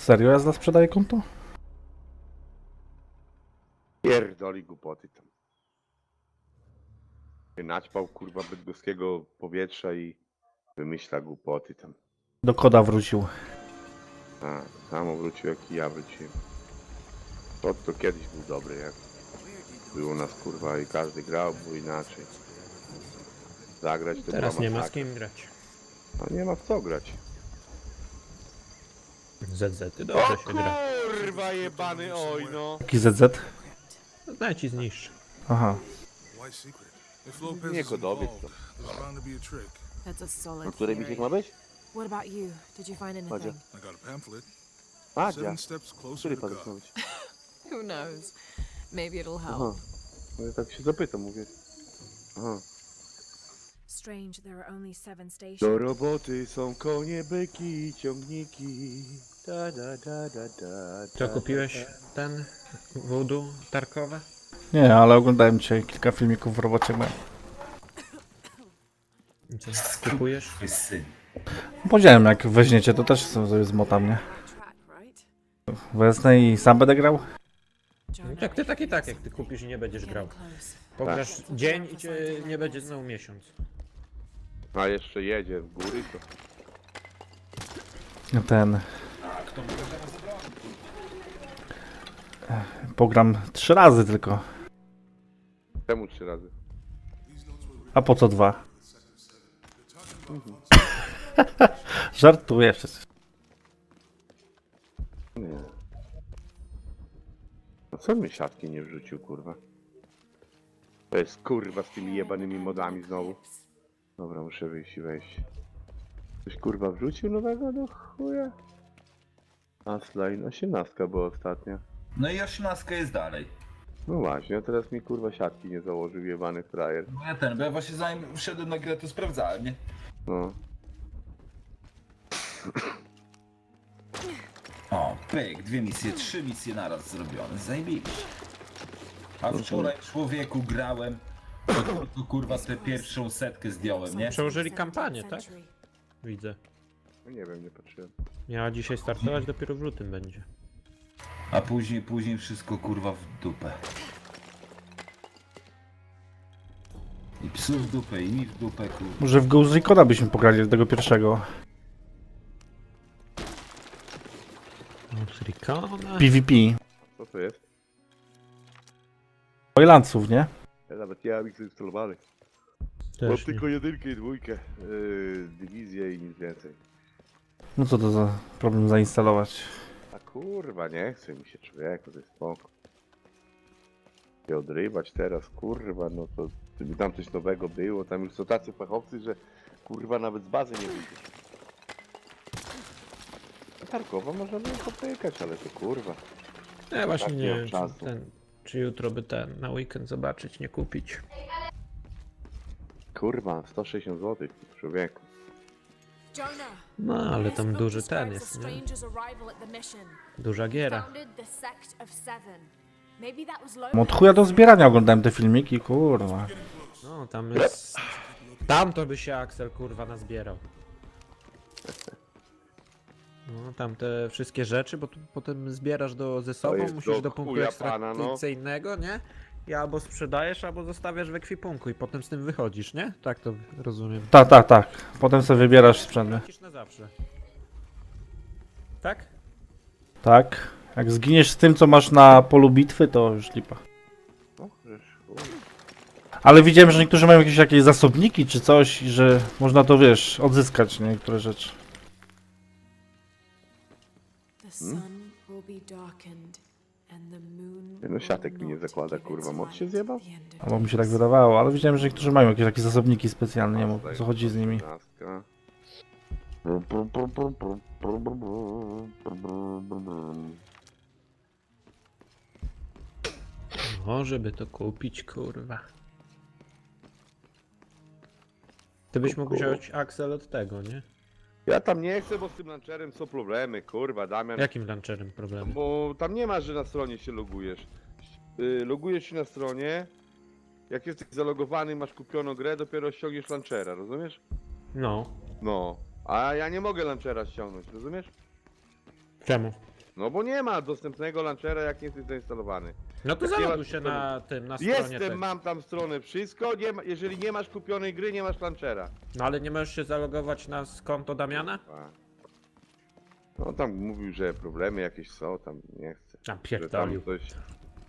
Serio jazda sprzedaje konto? Pierdoli głupoty tam. Się Naćpał kurwa bydgoskiego powietrza i wymyśla głupoty tam. Do koda wrócił. A, samo wrócił jak i ja wróciłem. To, to kiedyś był dobry, jak było nas kurwa i każdy grał, było inaczej. Zagrać to Teraz nie ma z masakra. kim grać. A nie ma w co grać. ZZ, ty dobrze się gra. kurwa jebany oj no. Jaki ZZ? Daj ci zniszcz. Aha. White secret. If Lopez Nie is kodowiec involved, to. there's bound to be a trick. That's a solid Który theory. misiek ma być? What about you? Did you find anything? I got a pamphlet. Madzia. Seven steps closer Który to God. Who knows? Maybe it'll help. Aha. No ja tak się zapytam, mówię. Aha. Strange, there are only seven stations. Do roboty są konie, byki i ciągniki. Da, da, da, da, da, Co da, kupiłeś? da. Ten voodoo tarkowe? Nie, ale oglądałem dzisiaj kilka filmików w robocie. I Co, kupujesz? Syn. Powiedziałem, jak weźmiecie, to też sobie zmotam, nie? Track, right? Wezmę i sam będę grał? Jonah, Tak, ty tak i tak, jak ty kupisz i nie będziesz grał. close. Pograsz dzień i cię nie będzie znał miesiąc. A jeszcze jedzie w góry, to Ten. Pogram trzy razy tylko. temu trzy razy. A po co dwa? Żartuję przecież. Nie. No co mi siatki nie wrzucił, kurwa? To jest kurwa z tymi jebanymi modami znowu. Dobra, muszę wyjść i wejść. Coś kurwa wrzucił nowego do chuja? Asline 18 była ostatnia. No i osiemnastka jest dalej. No właśnie, a teraz mi kurwa siatki nie założył jebany frajer. No ja ten, bo ja właśnie zanim wszedłem na grę, to sprawdzałem, nie? No. O, pyk, dwie misje, trzy misje naraz zrobione, zajebiście. A wczoraj człowieku grałem, to, to, kurwa tę pierwszą setkę zdjąłem, nie? Przełożyli kampanię, tak? Widzę. No nie wiem, nie patrzyłem. Miała dzisiaj startować, dopiero w lutym będzie. A później, później wszystko kurwa w dupę. I psów w dupę, i mi w dupę, kurwa. Może w Ghost Recorda byśmy pograli tego pierwszego. Rikona. PvP. Co to jest? Ojlanców, nie? Ja nawet ja mam ich zainstalowany. Mam Też nie. tylko jedynkę i dwójkę. Yy, dywizję i nic więcej. No co to za problem zainstalować? A kurwa, nie chce mi się człowieku, to jest spoko. I odrywać teraz, kurwa, no to gdyby tam coś nowego było, tam już są tacy fachowcy, że kurwa nawet z bazy nie widzisz. Tarkowo można było popykać, ale to kurwa. Ja właśnie Tak, nie nie wiem, mam czy, czasu. ten, czy jutro by ten na weekend zobaczyć, nie kupić. Kurwa, 160 zł, człowieku. No, ale tam duży ten jest, nie? Duża giera. Od chuja do zbierania oglądałem te filmiki, kurwa. No, tam jest... Tam to by się Axel kurwa nazbierał. No, tam te wszystkie rzeczy, bo tu potem zbierasz do, ze sobą, jest musisz do do punktu chuja pana, no. ekstrakcyjnego, nie? I albo sprzedajesz, albo zostawiasz w ekwipunku i potem z tym wychodzisz, nie? Tak to rozumiem. Tak, tak, tak. Potem sobie wybierasz sprzęty. Na zawsze. Tak? Tak. Jak zginiesz z tym, co masz na polu bitwy, to już lipa. Ale widziałem, że niektórzy mają jakieś, jakieś zasobniki czy coś, i że można to, wiesz, odzyskać niektóre rzeczy. The sun will be darkened and the moon no siatek mi nie zakłada, kurwa, mod się zjebał? Albo mi się tak wydawało, ale widziałem, że niektórzy mają jakieś takie zasobniki specjalne, nie wiem o co chodzi z nimi. 18. Może by to kupić, kurwa. Ty byś mógł wziąć Axel od tego, nie? Ja tam nie chcę, bo z tym launcherem są problemy, kurwa, Damian. Jakim launcherem problem? Bo tam nie ma, że na stronie się logujesz. Y, logujesz się na stronie, jak jesteś zalogowany, masz kupioną grę, dopiero ściągniesz launchera, rozumiesz? No. No. A ja nie mogę launchera ściągnąć, rozumiesz? Czemu? No bo nie ma dostępnego launchera, jak nie jesteś zainstalowany. No to zaloguj się na tym, na stronie Jestem, mam tam stronę, wszystko. Nie ma, jeżeli nie masz kupionej gry, nie masz launchera. No ale nie możesz się zalogować na konto Damiana? A. No tam mówił, że problemy jakieś są, tam nie chcę. Tam Że tam pierdolił. coś,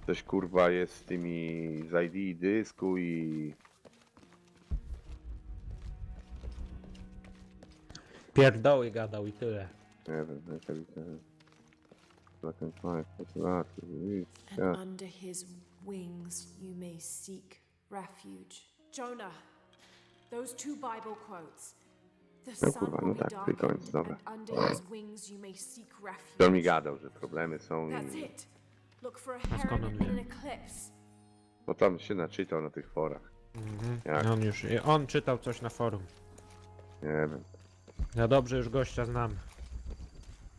coś kurwa jest z tymi z ID i dysku i... Pierdoły gadał i tyle. Nie wiem, jaka litera. Black and white, fotografy, And yeah. under his wings you may seek refuge. Jonah, those two Bible quotes. The No sun kurwa, will no be tak, darkened, klikając, dobra. and under his wings you may seek To mi refuge. gadał, że problemy są That's i... it. Look for a skąd heron on and an wie? eclipse. Bo tam się naczytał na tych forach. Jak? On już, on czytał coś na forum. Nie wiem, Ja dobrze już gościa znam.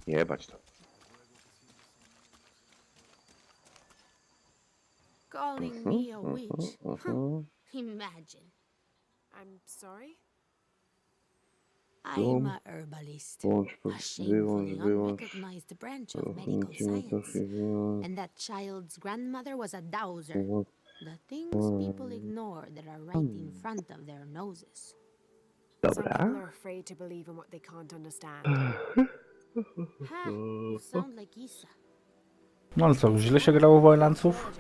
jebać to. Calling me a witch. Mhm. Imagine. I'm sorry? I'm a herbalist. Włącz, A shamefully unrecognized branch of medical science. And that child's grandmother was a dowser. The things people ignore that are right in front of their noses. Some people are afraid to believe in what they can't understand. Ha! You sound like Isa. No ale co, źle się grało w Wojlanców?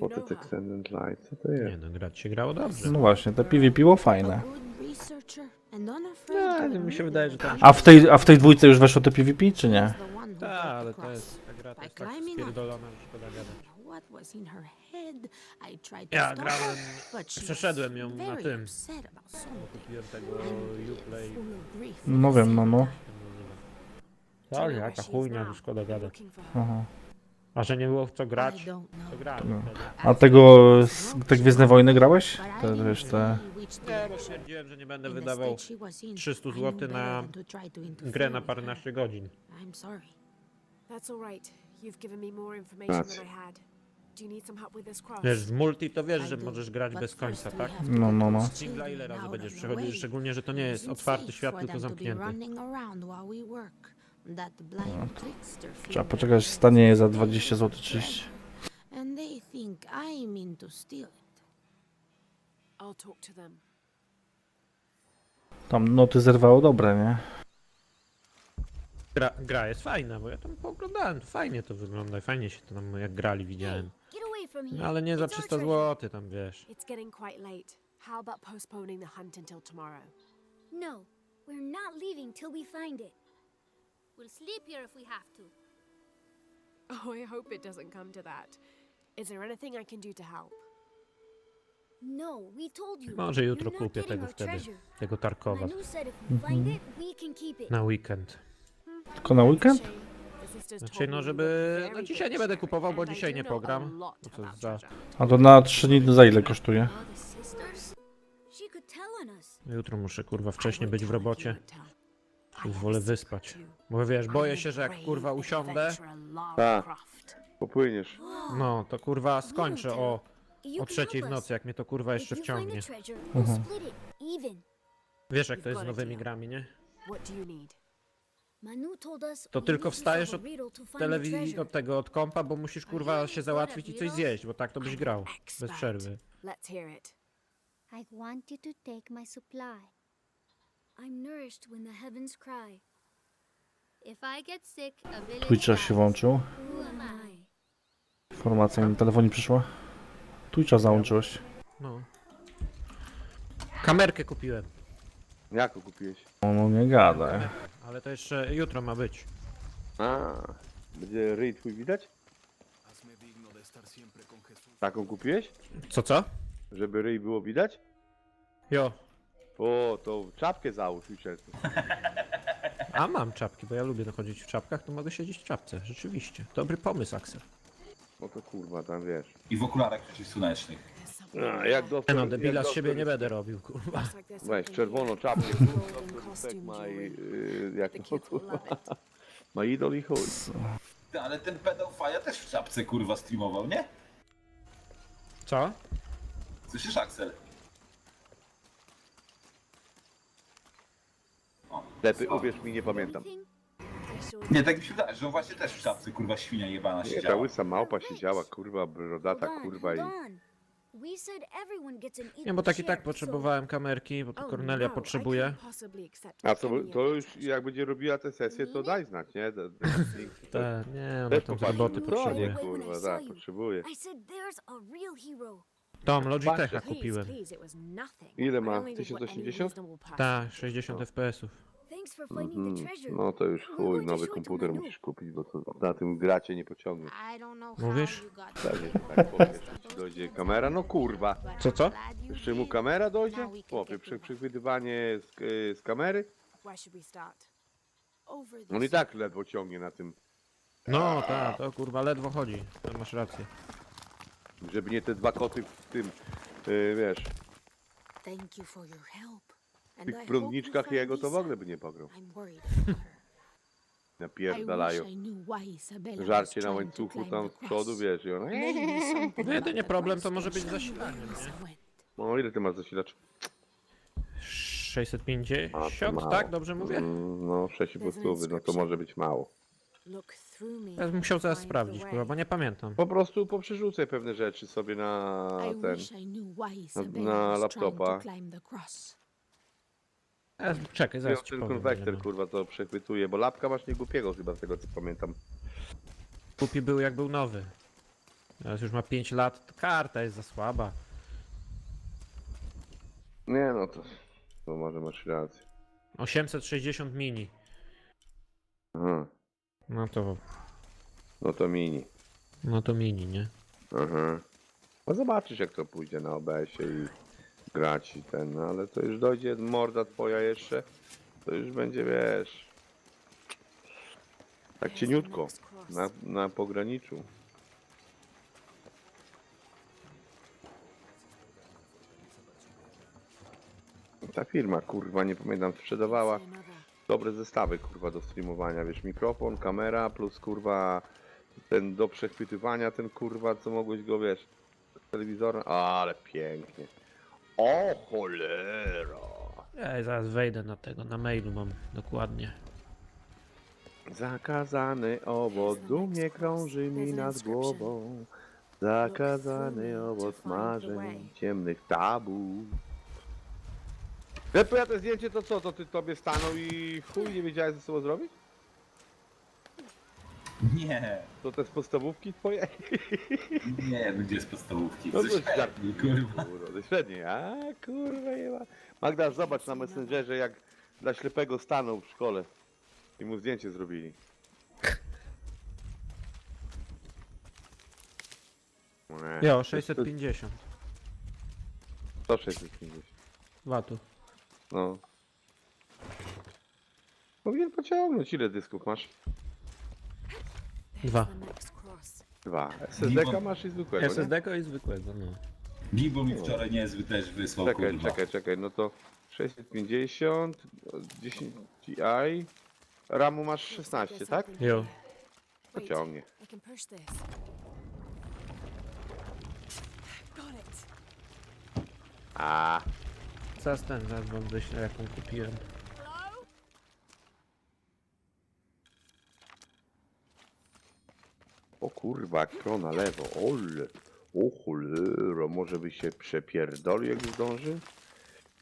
Pocket. Extended Light, co to Nie jest? no, grać się grało dobrze. No właśnie, te PvP było fajne. No, to mi się wydaje, że tam- A w tej, a w tej dwójce już weszło te PvP, czy nie? Tak, broke ale to jest, ta gra to jest tak spierdolona, że szkoda gadać. To Ja grałem, przeszedłem ją na tym. Kupiłem tego Uplay. No wiem, no no. Tak, jaka chujnia, że szkoda gadać. Aha. A że nie było w co grać, to grałem No. wtedy. A tego, s- te Gwiezdne Wojny grałeś? Te, wiesz, te... Nie, bo stwierdziłem, że nie będę wydawał state she was in, 300 I knew zł na grę na paręnaście godzin. That's all right. You've given me more information That's- than I had. Do you need some help with this cross? Wiesz, w multi to wiesz, że możesz grać bez końca, tak? No, no, no. Singla ile razy będziesz przechodził, szczególnie, że to nie jest otwarty świat, tylko zamknięty. Trickster Trzeba poczekać, stanie je za they 20 zł have 30. And they think I mean to steal it. I'll talk to them. Tam noty zerwało dobre, nie? Gra, gra jest fajna, bo ja tam pooglądałem, fajnie to wygląda, fajnie się to tam jak grali widziałem. Get away from No, here. ale nie za It's our 300 treasure. zł tam, wiesz. It's getting quite late. How about postponing the hunt until tomorrow? No, we're not leaving till we find it. We'll sleep here if we have to. Oh, I hope it doesn't come to that. Is there anything I can do to help? No, we told you. Może jutro You're not kupię getting tego our wtedy, treasure. tego Tarkowa Manu said if we find it, we can keep it. na weekend. Tylko na weekend? Znaczy, no żeby... No dzisiaj nie będę kupował, bo dzisiaj nie pogram. Bo to za... A to na 3 dni za ile kosztuje? The sisters? She could tell on us. Jutro muszę kurwa wcześniej być w robocie. Już wolę wyspać. Bo wiesz, boję się, że jak kurwa usiądę, Tak. Popłyniesz. no to kurwa skończę o, o trzeciej w nocy, jak mnie to kurwa jeszcze wciągnie. even. Wiesz jak to jest z nowymi grami, nie? To tylko wstajesz od Telewizji, od tego, od kompa, bo musisz kurwa się załatwić i coś zjeść, bo tak to byś grał. Bez przerwy. Let's hear it. I want you to take my supply. I'm nourished when the heavens cry. If I get sick, a village Twitcher się włączył. I? Informacja mi na telefonie przyszła. Twitcha załączyłeś. No. Kamerkę kupiłem, Jaką kupiłeś? O, no nie gadaj. ale to jeszcze jutro ma być. A, będzie ryj twój widać? Taką kupiłeś? Co, co? Żeby ryj było widać? Jo. O, to czapkę załóż Witcherku. A mam czapki, bo ja lubię chodzić w czapkach, to mogę siedzieć w czapce. Rzeczywiście. Dobry pomysł, Axel. No to kurwa, tam wiesz. I w okularach przeciwsłonecznych. A, there. jak doktor... no, debila jak z siebie doktor- nie będę robił, kurwa. Weź, czerwoną czapkę. Tak ma i... y, Jak to it. Ma idol i chuj. Ty, Ale ten pedał Faja też w czapce kurwa streamował, nie? Co? Słyszysz Axel? Lepy, uwierz mi, nie pamiętam. Nie, tak mi się wydaje, że on właśnie też w czapce, kurwa, świnia jebana Nie, ta siedziała. łysa małpa siedziała, kurwa, brodata kurwa i... Nie, bo tak i tak potrzebowałem kamerki, bo to Oh, Kornelia no, potrzebuje. A co, to już jak będzie robiła te sesje, to daj znać, nie? Da- da- Tak, nie, ona Też tam roboty no, potrzebuje. Kurwa, tak, potrzebuje. Tom, Logitecha kupiłem. Ile ma? only did what any 1080? reasonable person Tak, would do. 60 FPS-ów. Mhm. No to już chuj, nowy komputer musisz kupić, bo to na tym gracie nie pociągnie. Mówisz? Pewnie, the tak powiesz, czy dojdzie kamera, no kurwa. Co, co? Jeszcze mu kamera dojdzie? Chłopie, przy, przechwytywanie z, y, z kamery? On i tak ledwo ciągnie na tym, No, tak, to kurwa ledwo chodzi. To masz rację. Żeby nie te dwa koty w tym, y, wiesz, Thank you for your help. w And I tych hope you prądniczkach find jego to w ogóle by nie pograł. I'm worried about her. I Napierdalają. Żarcie na łańcuchu tam z przodu, wiesz, i ona... No, jedynie problem to może być zasilanie. No ile ty masz zasilacz? 650, tak? Dobrze mówię? Mm, No, 6,5 no to może być mało. Look. Ja bym musiał the sprawdzić, kurwa, bo nie pamiętam. Po prostu poprzerzucaj pewne rzeczy sobie na ten... na to laptopa. Ja, czekaj, zaraz ci ten powiem. konwektor, będziemy. kurwa, to przechwytuje, bo lapka masz niegłupiego chyba z tego co pamiętam. Kupi był jak był nowy. Teraz już ma 5 lat, to karta jest za słaba. Nie no to... To może masz rację. 860 mini. Aha. No to, No to mini. no to mini, nie? Aha. No zobaczysz jak to pójdzie na OBS-ie i grać i ten, no ale to już dojdzie morda twoja jeszcze, to już będzie, wiesz... Tak cieniutko, na, na pograniczu. Ta firma, kurwa, nie pamiętam, sprzedawała. Dobre zestawy, kurwa, do streamowania, wiesz, mikrofon, kamera, plus, kurwa, ten do przechwytywania, ten, kurwa, co mogłeś go, wiesz, telewizorem, ale pięknie. O cholera! Ja zaraz wejdę na tego, na mailu mam dokładnie. Zakazany owoc dumnie krąży mi nad głową. Zakazany owoc marzeń ciemnych tabu. Lepo ja to zdjęcie to co, to ty tobie stanął i chuj nie wiedziałeś ze sobą zrobić? Nie, To te z podstawówki twoje? nie, no gdzie z podstawówki? No to średniej, żartuję, kurwa. kurwa. Ze średniej, a kurwa nie ma. Magda, zobacz na Messengerze jak dla ślepego stanął w szkole i mu zdjęcie zrobili. Nie, Jo, 650 To 650. watów. No. Powinien pociągnąć. Ile dysków masz? Dwa. Dwa. SSD-ka masz i zwykłego, nie? SSD i zwykłego, no. Gibo mi wczoraj niezły też wysłał, Czekaj, kurwa. czekaj, czekaj. No to 650, 10 Ti. RAMu masz 16, There's tak? Jo. Pociągnie. A, Zaraz ten, zaraz wam wyślę jaką kupiłem. o kurwa, kro na lewo. Ole. O cholera, może by się przepierdolił jak zdąży?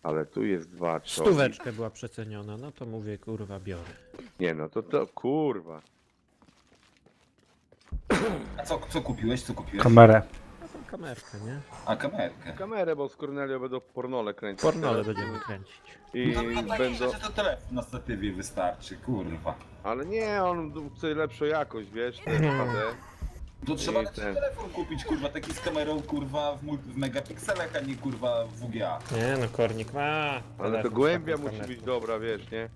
Ale tu jest dwa czołgi. Stóweczkę była przeceniona, no to mówię, kurwa, biorę. Nie no, to to kurwa. A co, co kupiłeś, co kupiłeś? Kamerę. Kamerkę, nie? A kamerkę. Kamerę, bo z Cornelio będą pornole kręcić. Pornole będziemy kręcić. I No, no takie będą... rzeczy to telefon na statywie wystarczy, kurwa. Ale nie, on chce lepszą jakość, wiesz, ten HD. To trzeba I lepszy ten. telefon kupić, kurwa, taki z kamerą, kurwa, w, mul- w megapikselach, a nie, kurwa, w WGA. Nie no, kornik ma. Ale telefon to z głębia taką musi kamerką. być dobra, wiesz, nie?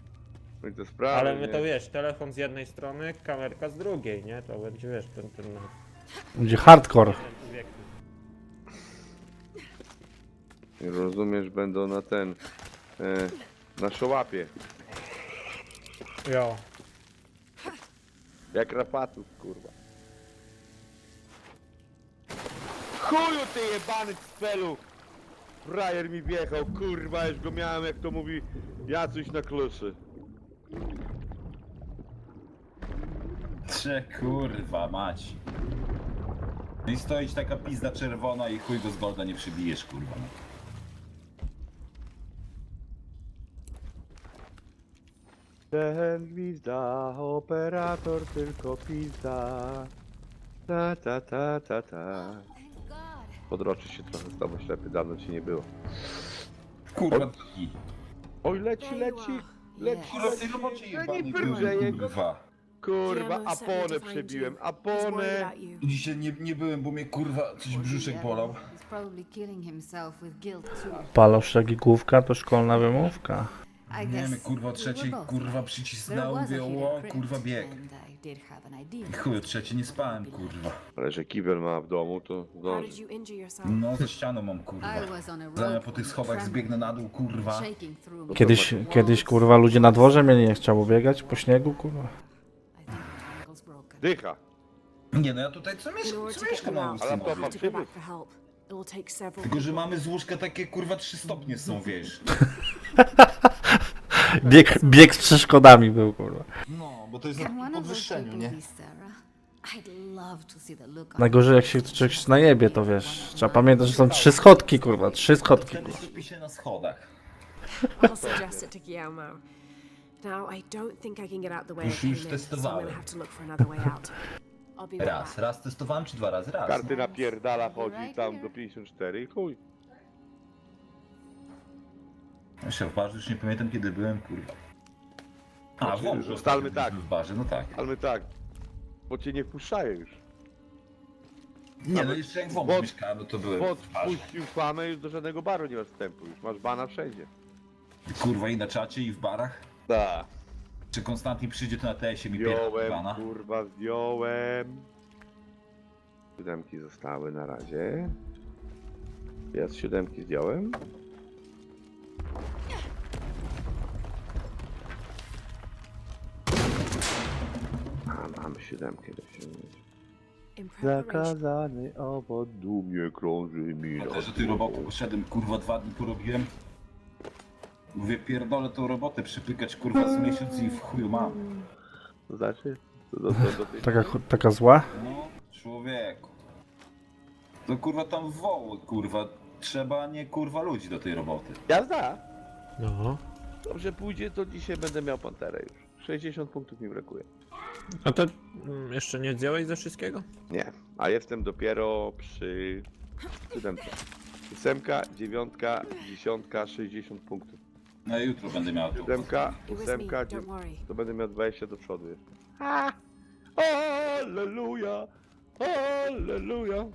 No i to sprawy, Ale my nie? to wiesz, telefon z jednej strony, kamerka z drugiej, nie? To będzie wiesz, ten, ten, Będzie hardcore. ten Rozumiesz, będą na ten... E, na szołapie. Jo. Jak rapatów, kurwa. Chuju ty jebany cfelu! Frajer mi wjechał, kurwa, już go miałem, jak to mówi, Jacuś na kluszy. Prze kurwa mać. No I stoi ci taka pizda czerwona i chuj go z golda nie przybijesz kurwa. Ten gwizda, operator tylko pizda. Ta ta ta ta ta. Thank God. Podroczysz się trochę z tobą ślepy, dawno ci nie było. Kurwa. Oj, leci, leci, leci, Kurwa w tej leci. nie jebani wyrżę kurwa. Kurwa, aponę przebiłem, aponę. Dzisiaj nie, nie byłem, bo mnie kurwa coś brzuszek bolał. He's probably killing himself with guilt too. Palosz jak i główka to szkolna wymówka. I Nie guess wiem, kurwa we were both kurwa right. There przycisnęło, was a mówię hidden o kurwa bieg. and I did have an idea. I chuj o trzeciej nie spałem kurwa. Ale że kibel ma w domu, to How zdąży. did you injure yourself? No ze ścianą mam kurwa. I was on a Zanim rope po tych schodach zbiegnę na dół kurwa. shaking through me. Kiedyś, kiedyś kurwa ludzie na dworze mieli nie chciało biegać po śniegu kurwa. I think my ankle's broken. Dycha. Nie no ja tutaj co, In miesz order co mieszkam na ulicy Ale you to może. ma have to go przywód. back for help. It will take several. Tylko, że mamy z łóżka takie kurwa trzy stopnie są, wiesz. Bieg, bieg z przeszkodami był kurwa. No, bo to jest na podwyższeniu, nie? Najgorzej jak się człowiek najebie to wiesz. Trzeba pamiętać, że są trzy schodki kurwa, trzy schodki Wtedy kurwa. śpi się na schodach. I'll suggest it to Guillermo. Now, I don't think I can get out the way I Już- came już in, so I'm testowałem. gonna have to look for another way out. I'll be right Raz, raz testowałem czy dwa razy? Raz. Karty napierdala, chodzi tam do 54 i chuj. Ja się w barze już nie pamiętam kiedy byłem, kurwa. A, Znaczy, w Wąbrze ustalmy tak. w barze, no tak. Ale tak, bo cię nie wpuszczają już. Nie, no jeszcze jak w Wąbrze Wod- mieszkałem, no to byłem w barze. wpuścił famę, już do żadnego baru nie masz wstępu, już masz bana wszędzie. Kurwa i na czacie i w barach. Tak. Czy Konstantin przyjdzie to na TS-ie mi Zdjąłem, pierdolana? kurwa, zdjąłem. Siódemki zostały na razie. Ja z siódemki zdjąłem. Mamy siódemkę do siódemki. Zakazany owoc dumnie krąży mi No na też do tej roboty poszedłem, kurwa dwa dni porobiłem. Mówię, pierdolę tą robotę, przypykać kurwa z miesiąc i w chuju mam. To znaczy? Do, do, do, do tej... Taka, taka zła? No, człowieku. To kurwa tam woły, kurwa. Trzeba nie kurwa ludzi do tej roboty. Jazda! No. Dobrze pójdzie, to dzisiaj będę miał panterę już. 60 punktów mi brakuje. A to mm, jeszcze nie zdjąłeś ze wszystkiego? Nie, a jestem dopiero przy siódemce. Ósemka, dziewiątka, dziesiątka, 60 punktów. No i jutro będę miał tu. Siódemka, ósemka, dziew... to będę miał 20 do przodu jeszcze. Alleluja! Alleluja!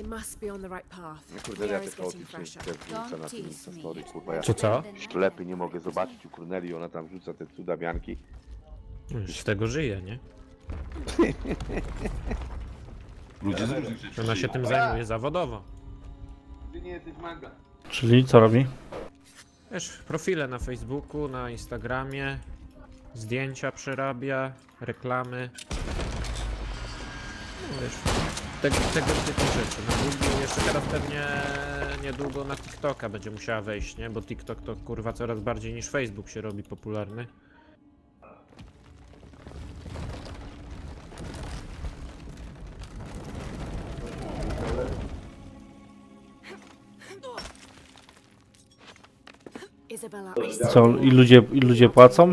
I must be on the right path. No The kurde, ja air też is getting chaotycznie fresher. na tym Don't tease me. story, kurwa. Ja Co, co? ślepy nie mogę zobaczyć u Korneli, ona tam rzuca te cudawianki. Z tego żyje, nie? Ludzie z różnych rzeczy. Ona się żyją. tym zajmuje zawodowo. Czyli co robi? Wiesz, profile na Facebooku, na Instagramie, zdjęcia przerabia, reklamy. No wiesz, tego, tego typu rzeczy. Na Google jeszcze teraz pewnie niedługo na TikToka będzie musiała wejść, nie? Bo TikTok to kurwa coraz bardziej niż Facebook się robi popularny. Co, i ludzie, i ludzie płacą?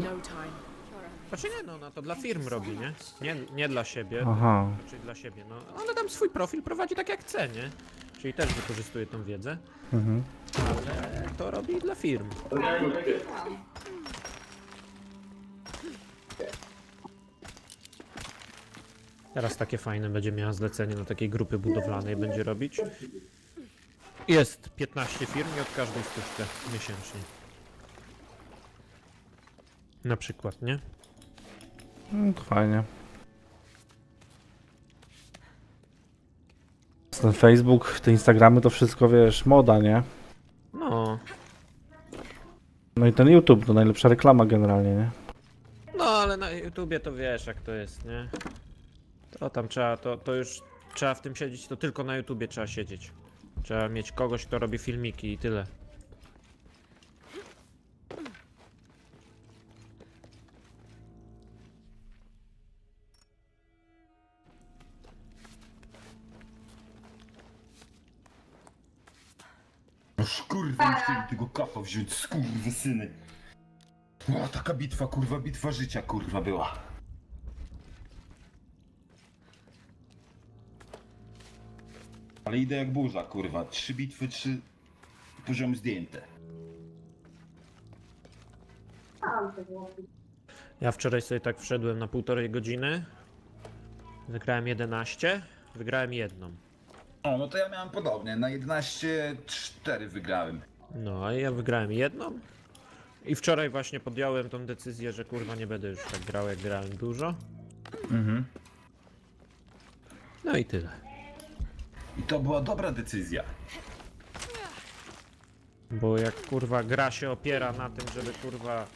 Znaczy nie, no, no to dla firm robi, nie? Nie, nie dla siebie. Aha. Czyli dla siebie, no. Ona tam swój profil prowadzi tak jak chce, nie? Czyli też wykorzystuje tą wiedzę, Mhm. ale to robi dla firm. Teraz takie fajne będzie miała zlecenie na takiej grupy budowlanej będzie robić. Jest 15 firm i od każdej stówkę miesięcznie. Na przykład, nie? No to fajnie. Ten Facebook, te Instagramy to wszystko wiesz, moda, nie? No, No i ten YouTube to najlepsza reklama generalnie, nie? No, ale na YouTubie to wiesz jak to jest, nie? To tam trzeba, to, to już trzeba w tym siedzieć, to tylko na YouTubie trzeba siedzieć. Trzeba mieć kogoś, kto robi filmiki i tyle. Wziąć, skurwy syny. O, taka bitwa, kurwa, bitwa życia, kurwa, była. Ale idę jak burza, kurwa. Trzy bitwy, trzy poziomy zdjęte. Ja wczoraj sobie tak wszedłem na półtorej godziny. Wygrałem 11, wygrałem jedną. O, no to ja miałem podobnie. Na 11-4 wygrałem. No, a ja wygrałem jedną. I wczoraj właśnie podjąłem tą decyzję, że kurwa nie będę już tak grał jak grałem dużo. Mhm. No i tyle. I to była dobra decyzja. Bo jak kurwa gra się opiera na tym, żeby kurwa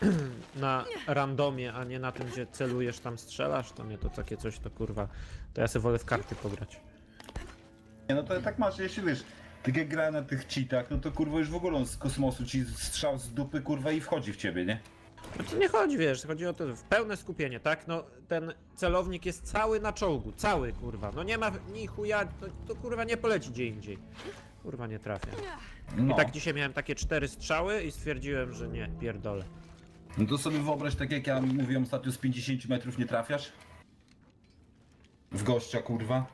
na randomie, a nie na tym, gdzie celujesz tam strzelasz, to mnie to takie coś to kurwa. To ja sobie wolę w karty pograć. Nie, no to tak masz, jeśli wiesz, tak jak gra na tych cheatach, no to kurwa już w ogóle on z kosmosu ci strzał z dupy kurwa i wchodzi w ciebie, nie? Znaczy nie chodzi, wiesz, chodzi o to w pełne skupienie, tak? No ten celownik jest cały na czołgu, cały kurwa. No nie ma ni chuja, to, to kurwa nie poleci gdzie indziej. Kurwa nie trafia. No. I tak dzisiaj miałem takie cztery strzały i stwierdziłem, że nie, pierdolę. No to sobie wyobraź, tak jak ja mówiłem ostatnio, z 50 metrów nie trafiasz? W gościa, kurwa.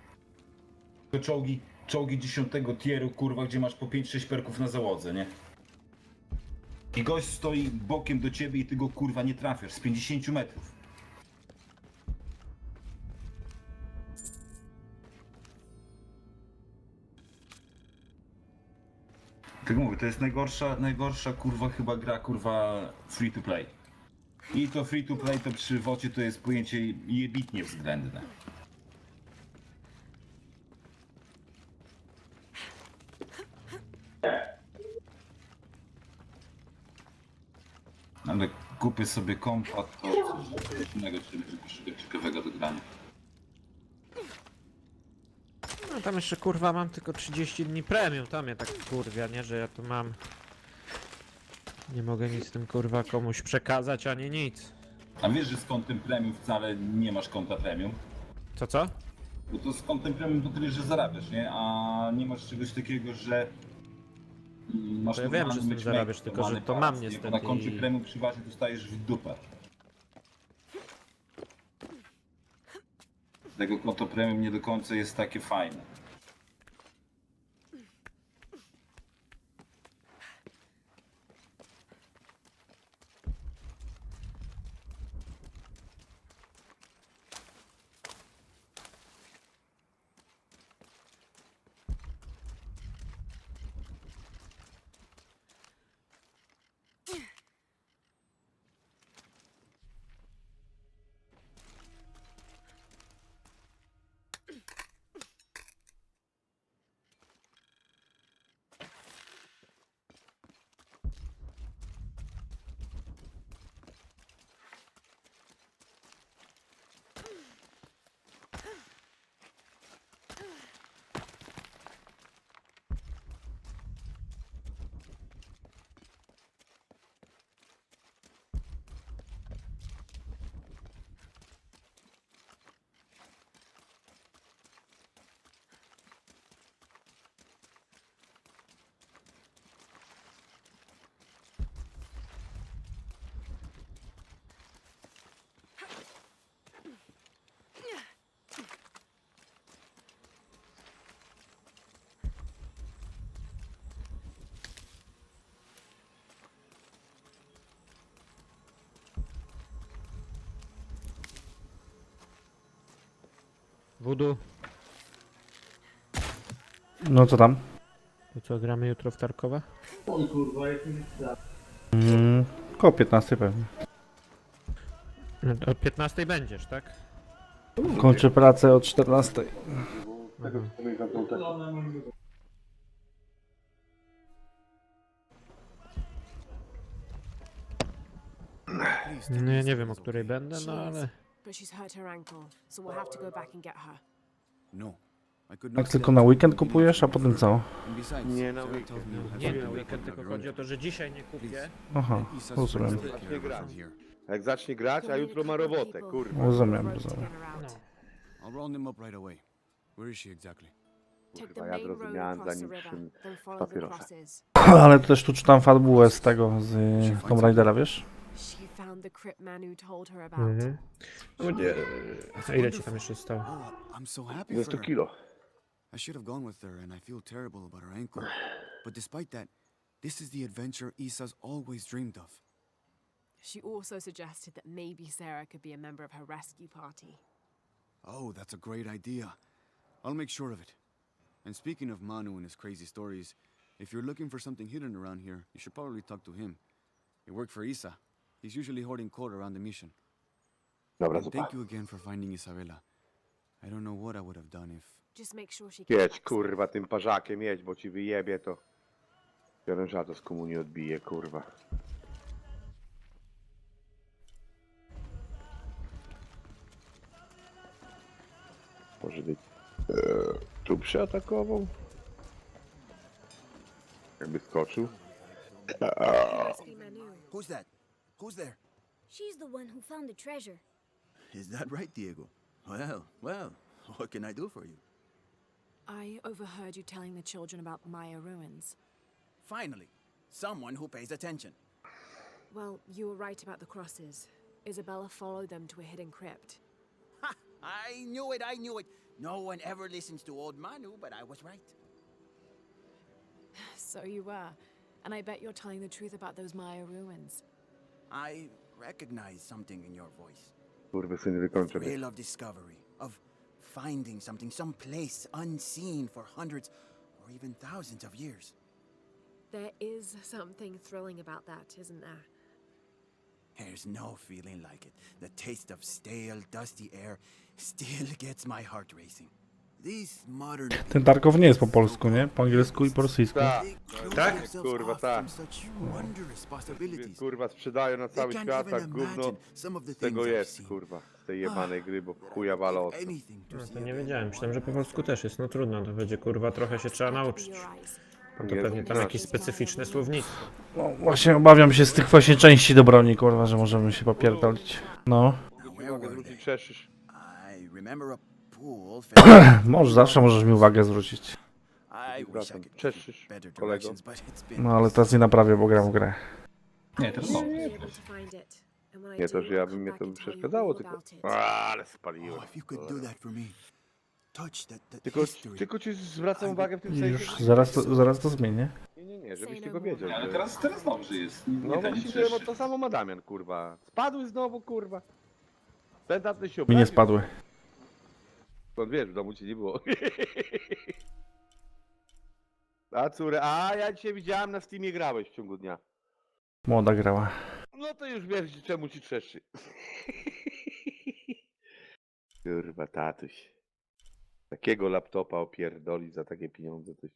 To czołgi, czołgi 10 tieru, kurwa, gdzie masz po 5-6 perków na załodze, nie? I gość stoi bokiem do ciebie i ty go, kurwa, nie trafiasz z 50 metrów. Tak mówię, to jest najgorsza, najgorsza kurwa chyba gra kurwa free to play. I to free to play to przy wocie to jest pojęcie jebitnie względne. Ale kupię sobie kompa, to coś innego, czyli szukać ciekawego do grania. No tam jeszcze kurwa mam tylko 30 dni premium, tam mnie tak kurwia, nie, że ja tu mam... Nie mogę nic z tym kurwa komuś przekazać, ani nic. A wiesz, że z kontem premium wcale nie masz konta premium? Co, co? Bo to z kontem premium to tyle, że zarabiasz, nie? A nie masz czegoś takiego, że masz To ja wiem, że z tym zarabiasz, tylko że to mam niestety Na koncie i- premium przeważnie dostajesz w dupę. Tego konto premium nie do końca jest takie fajne. Voodoo, No co tam? to co, gramy jutro w Tarkowa? Mm, koło 15 pewnie. No, to O 15 będziesz, tak? Kończę pracę o 14. No ja nie wiem o której będę, no ale... but she's hurt her ankle, so we'll have to go back and get her. No, I could Jak not tylko na weekend kupujesz, a potem co? And besides, Nie na Sarah weekend. me have Nie to na wait weekend, tylko chodzi o to, że dzisiaj nie kupię. Aha, Isa's rozumiem. friends take care of it Zacznie from here. Jak zacznie grać, a jutro ma robotę, kurwa. Rozumiem, to rozumiem. No. I'll round them up right away. Where is she exactly? Take Kurwa, ja zrozumiałem zanim crosses. Ale też tu czytam fabułę z tego, z y, Tomb Raidera, wiesz? She found the crypt man who told her about. Mhm. No nie. A ile ci tam jeszcze zostało? Oh, I'm so happy Za for 100 her. kilo. I should have gone with her, and I feel terrible about her ankle. But despite that, this is the adventure Issa's always dreamed of. She also suggested that maybe Sarah could be a member of her rescue party. Oh, that's a great idea. I'll make sure of it. And speaking of Manu and his crazy stories, if you're looking for something hidden around here, you should probably talk to him. He worked for Isa. He's usually hoarding coal around the mission. Dobra, And thank you again for finding Isabella. I don't know what I would have done if. Just make sure she Jedź, collects kurwa, tym parzakiem jedź, bo ci wyjebie to. Orężato z komunii odbije, kurwa. Może być... Eee, tu przeatakował? Jakby skoczył. Manu. Who's that? Who's there? She's the one who found the treasure. Is that right, Diego? Well, well, what can I do for you? I overheard you telling the children about Maya ruins. Finally, someone who pays attention. Well, you were right about the crosses. Isabella followed them to a hidden crypt. Ha! I knew it, I knew it. No one ever listens to old Manu, but I was right. So you were. And I bet you're telling the truth about those Maya ruins. I recognize something in your voice. Kurwy syn wykończę. mnie. Thrill of discovery, of finding something, some place unseen for hundreds or even thousands of years. There is something thrilling about that, isn't there? There's no feeling like it. The taste of stale, dusty air still gets my heart racing. Ten Tarkow nie jest po polsku, nie? Po angielsku i po rosyjsku. Tak, Tak? Kurwa, tak. Kurwa, sprzedają na cały świat, tak gówno z tego jest, kurwa. Z tej jebanej gry, bo chuja wala No to nie wiedziałem. Myślałem, że po polsku też jest. No trudno, to będzie kurwa trochę się trzeba nauczyć. No to Nie, pewnie tam jakieś specyficzne słownictwo. No, właśnie obawiam się z tych właśnie części do broni, kurwa, że możemy się popierdolić. No, where mogę were zwrócić może zawsze możesz mi uwagę zwrócić. Better kolego. No ale teraz nie naprawię, bo gram w grę. Nie, teraz no. Nie to, że ja bym mnie to you przeszkadzało, tylko... A, ale spaliłem. Oh, Tylko, tylko ci zwracam uwagę w tym sensie, Już zaraz to, zaraz to zmienię. Nie, nie, nie, żebyś tylko no wiedział. Ale że... teraz, teraz dobrze jest. Nie, No właściwie, to samo ma Damian, kurwa. Spadły znowu, kurwa. Ten się Mi obraził. nie spadły. Skąd wiesz, w domu ci nie było. A córę, a ja cię widziałem na Steamie grałeś w ciągu dnia. Młoda grała. No to już wiesz, czemu ci trzeszczy. Kurwa, tatuś. Takiego laptopa opierdoli za takie pieniądze, to